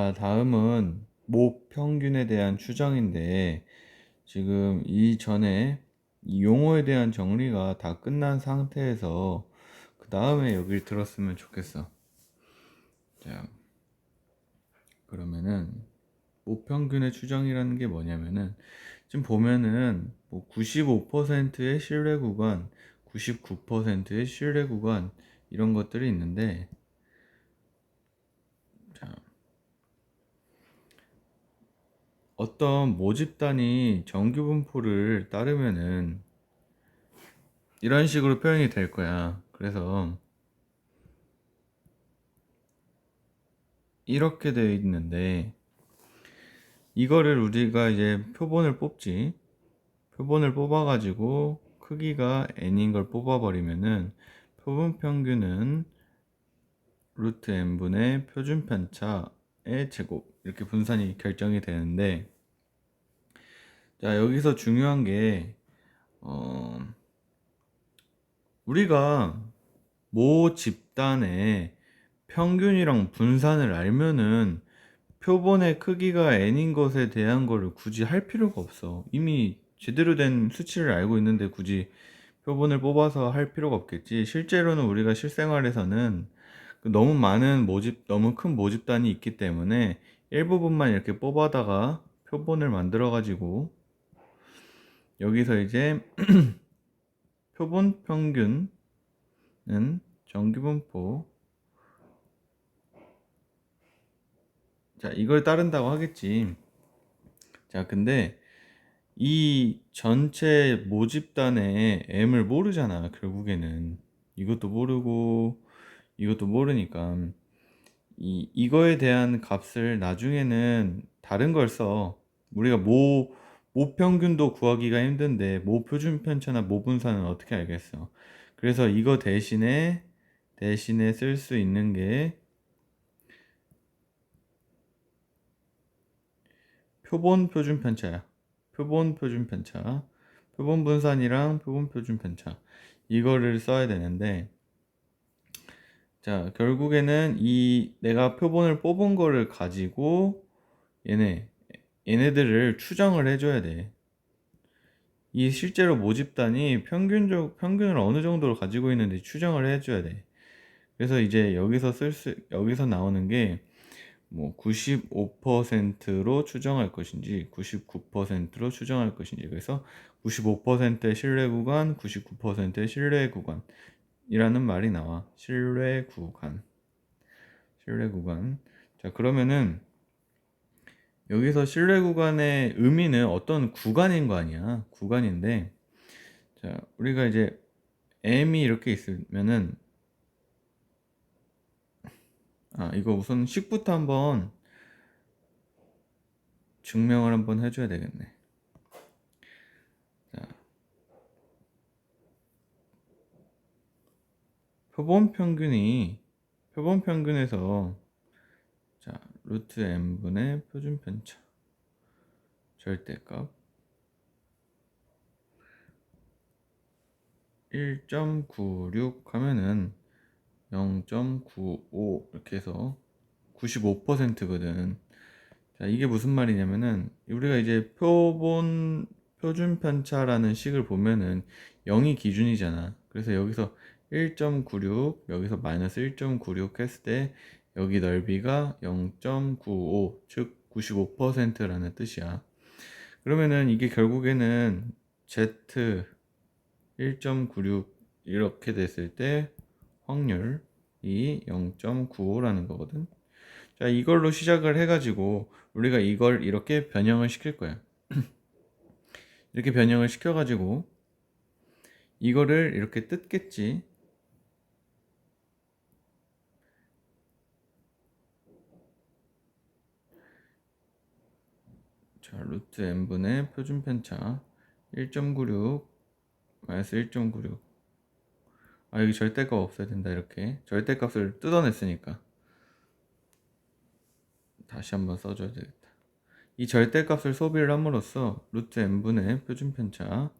자, 다음은 목 평균에 대한 추정인데 지금 이전에 이 용어에 대한 정리가 다 끝난 상태에서 그 다음에 여기를 들었으면 좋겠어. 자, 그러면은 목 평균의 추정이라는 게 뭐냐면은 지금 보면은 뭐 95%의 신뢰 구간, 99%의 신뢰 구간 이런 것들이 있는데 자, 어떤 모집단이 정규 분포를 따르면은 이런 식으로 표현이 될 거야. 그래서 이렇게 되어 있는데 이거를 우리가 이제 표본을 뽑지. 표본을 뽑아 가지고 크기가 n인 걸 뽑아 버리면은 표본 평균은 루트 n분의 표준 편차 의 제곱 이렇게 분산이 결정이 되는데 자 여기서 중요한 게 어, 우리가 모 집단의 평균이랑 분산을 알면은 표본의 크기가 n인 것에 대한 거를 굳이 할 필요가 없어. 이미 제대로 된 수치를 알고 있는데 굳이 표본을 뽑아서 할 필요가 없겠지. 실제로는 우리가 실생활에서는 그 너무 많은 모집, 너무 큰 모집단이 있기 때문에 일부분만 이렇게 뽑아다가 표본을 만들어 가지고 여기서 이제 표본 평균은 정규분포. 자 이걸 따른다고 하겠지. 자 근데 이 전체 모집단의 M을 모르잖아 결국에는. 이것도 모르고 이것도 모르니까 이, 이거에 대한 값을 나중에는 다른 걸 써. 우리가 모, 모 평균도 구하기가 힘든데 모 표준 편차나 모 분산은 어떻게 알겠어? 그래서 이거 대신에 대신에 쓸 수 있는 게 표본 표준 편차야. 표본 표준 편차. 표본 분산이랑 표본 표준 편차. 이거를 써야 되는데 자, 결국에는 이 내가 표본을 뽑은 거를 가지고 얘네 얘네들을 추정을 해줘야 돼. 이 실제로 모집단이 평균적 평균을 어느 정도로 가지고 있는지 추정을 해줘야 돼. 그래서 이제 여기서 쓸 수 여기서 나오는 게 뭐 95%로 추정할 것인지 99%로 추정할 것인지 그래서 95%의 신뢰 구간, 99%의 신뢰 구간 이라는 말이 나와. 신뢰 구간. 신뢰 구간. 자, 그러면은 여기서 신뢰 구간의 의미는 어떤 구간인 거 아니야. 구간인데 자, 우리가 이제 m이 이렇게 있으면은 아, 이거 우선 식부터 한번 증명을 한번 해줘야 되겠네. 표본 평균이 표본 평균에서 자 루트 n분의 표준 편차 절대값 1.96 하면은 0.95 이렇게 해서 95%거든. 자, 이게 무슨 말이냐면은 우리가 이제 표본 표준 편차라는 식을 보면은 0이 기준이잖아. 그래서 여기서 1.96 여기서 마이너스 1.96 했을 때 여기 넓이가 0.95 즉 95%라는 뜻이야. 그러면은 이게 결국에는 Z 1.96 이렇게 됐을 때 확률이 0.95라는 거거든. 자, 이걸로 시작을 해 가지고 우리가 이걸 이렇게 변형을 시킬 거야. 이렇게 변형을 시켜 가지고 이거를 이렇게 뜯겠지. 자, 루트 n분의 표준 편차 1.96 마이너스 1.96 아 여기 절대값 없어야 된다 이렇게. 절대값을 뜯어냈으니까. 다시 한번 써줘야 되겠다. 이 절대값을 소비를 함으로써 루트 n분의 표준 편차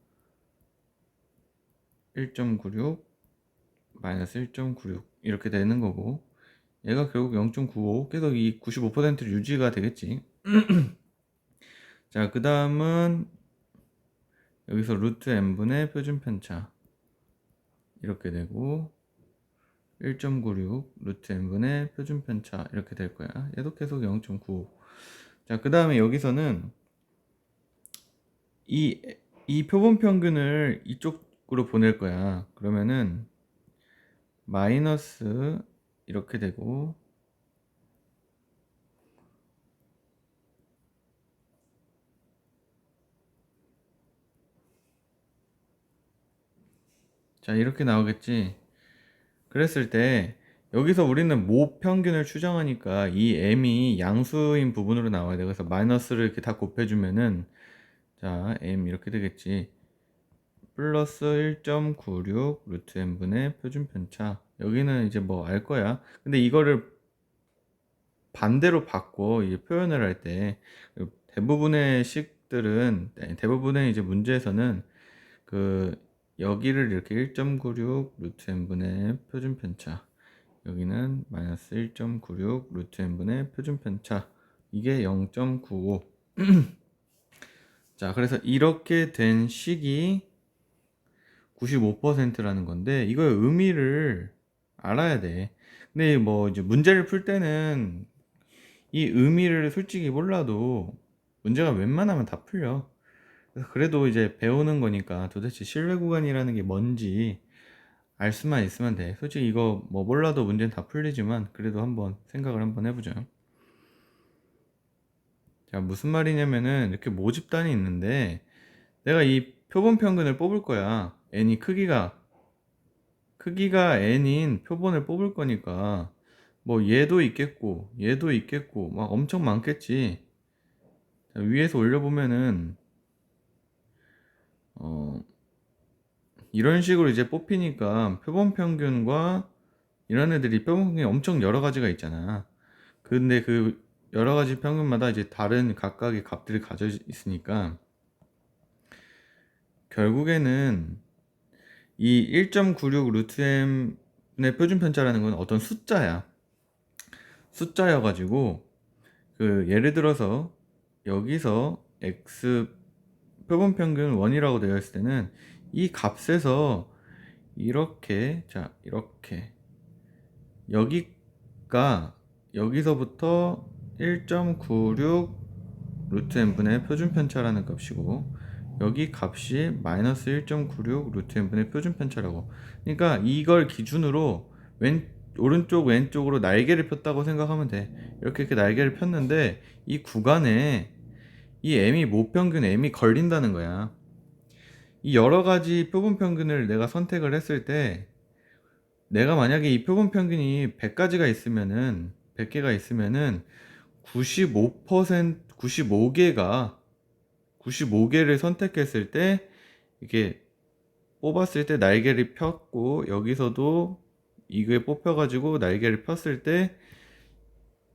1.96 마이너스 1.96 이렇게 되는 거고 얘가 결국 0.95 계속 이 95%를 유지가 되겠지. 자, 그 다음은 여기서 루트 n분의 표준 편차 이렇게 되고 1.96 루트 n분의 표준 편차 이렇게 될 거야. 얘도 계속 0.95. 자, 그 다음에 여기서는 이, 이 표본 평균을 이쪽으로 보낼 거야. 그러면은 마이너스 이렇게 되고 자, 이렇게 나오겠지. 그랬을 때 여기서 우리는 모 평균을 추정하니까 이 m이 양수인 부분으로 나와야 돼. 그래서 마이너스를 이렇게 다 곱해주면은 자, m 이렇게 되겠지. 플러스 1.96 루트 n분의 표준 편차. 여기는 이제 뭐 알 거야. 근데 이거를 반대로 바꿔 이제 표현을 할 때 대부분의 식들은 대부분의 이제 문제에서는 그 여기를 이렇게 1.96 루트 n분의 표준 편차 여기는 마이너스 1.96 루트 n분의 표준 편차 이게 0.95 자 그래서 이렇게 된 식이 95%라는 건데 이거의 의미를 알아야 돼. 근데 뭐 이제 문제를 풀 때는 이 의미를 솔직히 몰라도 문제가 웬만하면 다 풀려 그래도 이제 배우는 거니까 도대체 신뢰 구간이라는 게 뭔지 알 수만 있으면 돼. 솔직히 이거 뭐 몰라도 문제는 다 풀리지만 그래도 한번 생각을 한번 해보자. 자, 무슨 말이냐면은 이렇게 모집단이 있는데 내가 이 표본 평균을 뽑을 거야. n이 크기가 크기가 n인 표본을 뽑을 거니까 뭐 얘도 있겠고 얘도 있겠고 막 엄청 많겠지. 자, 위에서 올려보면은 어, 이런 식으로 이제 뽑히니까 표본 평균과 이런 애들이 표본 평균이 엄청 여러 가지가 있잖아. 근데 그 여러 가지 평균마다 이제 다른 각각의 값들이 가져 있으니까 결국에는 이 1.96 루트 m의 표준 편차라는 건 어떤 숫자야. 숫자여가지고 그 예를 들어서 여기서 x 표본 평균 1이라고 되어 있을 때는 이 값에서 이렇게 자 이렇게. 여기가 여기서부터 1.96 루트 n분의 표준 편차라는 값이고 여기 값이 마이너스 1.96 루트 n분의 표준 편차라고. 그러니까 이걸 기준으로 왼 오른쪽 왼쪽으로 날개를 폈다고 생각하면 돼. 이렇게 이렇게 날개를 폈는데 이 구간에 이 m이 모평균 m이 걸린다는 거야. 이 여러 가지 표본 평균을 내가 선택을 했을 때 내가 만약에 이 표본 평균이 100가지가 있으면은 100개가 있으면은 95% 95개가 95개를 선택했을 때 이게 뽑았을 때 날개를 폈고 여기서도 이게 뽑혀가지고 날개를 폈을 때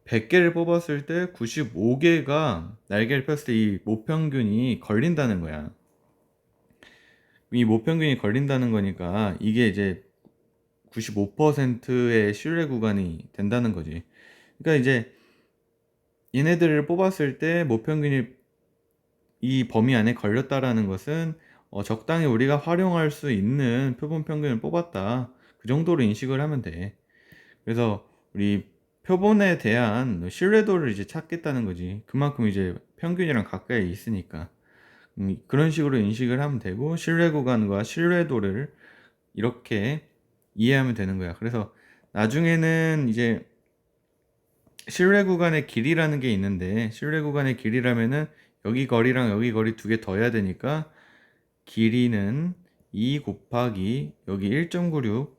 100개를 뽑았을 때 95개가 날개를 폈을 때 이 모평균이 걸린다는 거야. 이 모평균이 걸린다는 거니까 이게 이제 95%의 신뢰 구간이 된다는 거지. 그러니까 이제 얘네들을 뽑았을 때 모평균이 이 범위 안에 걸렸다라는 것은 어 적당히 우리가 활용할 수 있는 표본 평균을 뽑았다. 그 정도로 인식을 하면 돼. 그래서 우리 표본에 대한 신뢰도를 이제 찾겠다는 거지. 그만큼 이제 평균이랑 가까이 있으니까. 음, 그런 식으로 인식을 하면 되고, 신뢰 구간과 신뢰도를 이렇게 이해하면 되는 거야. 그래서 나중에는 이제 신뢰 구간의 길이라는 게 있는데, 신뢰 구간의 길이라면은 여기 거리랑 여기 거리 두 개 더 해야 되니까, 길이는 2 곱하기 여기 1.96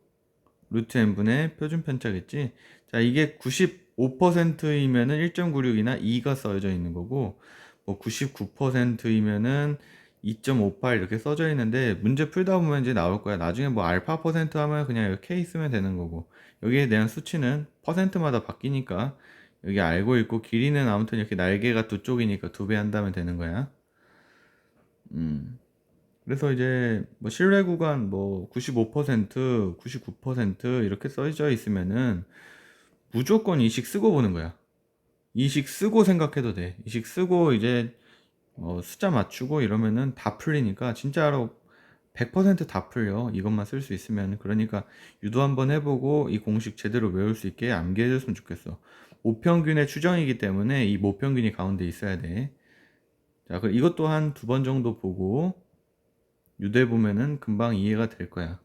루트 n분의 표준 편차겠지. 자, 이게 95%이면은 1.96이나 2가 써져 있는 거고, 뭐 99%이면은 2.58 이렇게 써져 있는데, 문제 풀다 보면 이제 나올 거야. 나중에 뭐 알파 퍼센트 하면 그냥 여기 K 쓰면 되는 거고, 여기에 대한 수치는 퍼센트마다 바뀌니까, 여기 알고 있고, 길이는 아무튼 이렇게 날개가 두 쪽이니까 두 배 한다면 되는 거야. 음. 그래서 이제 뭐 신뢰 구간 뭐 95%, 99% 이렇게 써져 있으면은 무조건 이식 쓰고 보는 거야. 이식 쓰고 생각해도 돼. 이식 쓰고 이제 어, 숫자 맞추고 이러면은 다 풀리니까 진짜로 100%다 풀려. 이것만 쓸 수 있으면. 그러니까 유도 한번 해보고 이 공식 제대로 외울 수 있게 암기해줬으면 좋겠어. 모평균의 추정이기 때문에 이 모평균이 가운데 있어야 돼. 자, 그럼 이것도 한두 번 정도 보고 유도해 보면은 금방 이해가 될 거야.